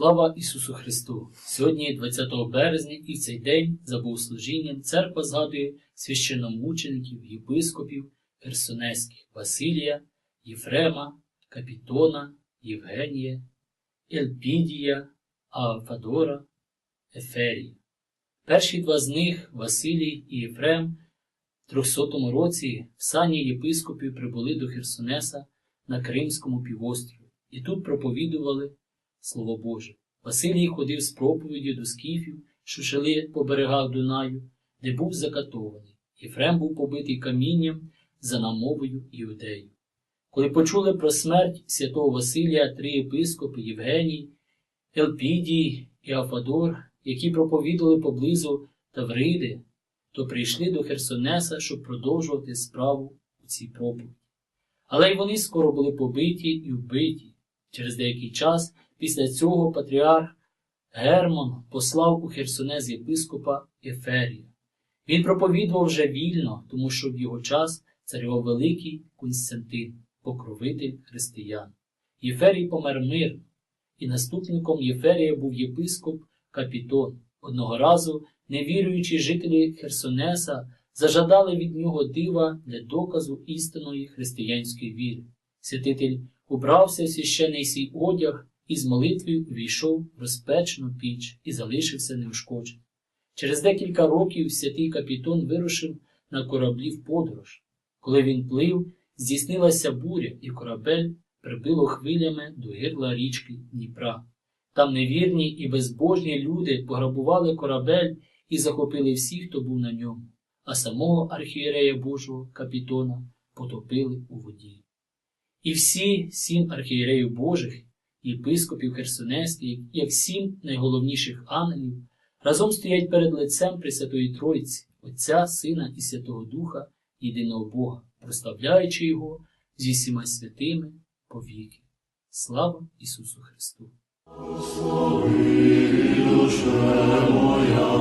Слава Ісусу Христу! Сьогодні, 20 березня, і в цей день за богослужінням церква згадує священномучеників, єпископів Херсонеських Василія, Єфрема, Капітона, Євгенія, Елпідія, Афадора, Еферія. Перші два з них, Василій і Єфрем, в 300 році в сані єпископів прибули до Херсонеса на Кримському півострові і тут проповідували Слово Боже. Василій ходив з проповіддю до скіфів, що жили по берегах Дунаю, де був закатований. Єфрем був побитий камінням за намовою іудею. Коли почули про смерть святого Василія три єпископи Євгеній, Елпідій і Афадор, які проповідували поблизу Тавриди, то прийшли до Херсонеса, щоб продовжувати справу у цій проповіді. Але й вони скоро були побиті і вбиті. Через деякий час після цього патріарх Гермон послав у Херсонез єпископа Еферія. Він проповідував вже вільно, тому що в його час царював великий Константин, покровитель християн. Єферій помер мирно, і наступником Єферія був єпископ Капітон. Одного разу невіруючі жителі Херсонеса зажадали від нього дива для доказу істинної християнської віри. Святитель убрався в священий свій одяг і з молитвою увійшов в розпечену піч і залишився неушкодженим. Через декілька років святий капітон вирушив на кораблі в подорож. Коли він плив, здійснилася буря, і корабель прибило хвилями до гирла річки Дніпра. Там невірні і безбожні люди пограбували корабель і захопили всіх, хто був на ньому, а самого архієрея Божого капітона потопили у воді. І всі сім архієреїв Божих, єпископів Херсонецьких, як сім найголовніших ангелів, разом стоять перед лицем Пресвятої Тройці, Отця, Сина і Святого Духа, єдиного Бога, прославляючи Його зі всіма святими повіки. Слава Ісусу Христу! Душе моя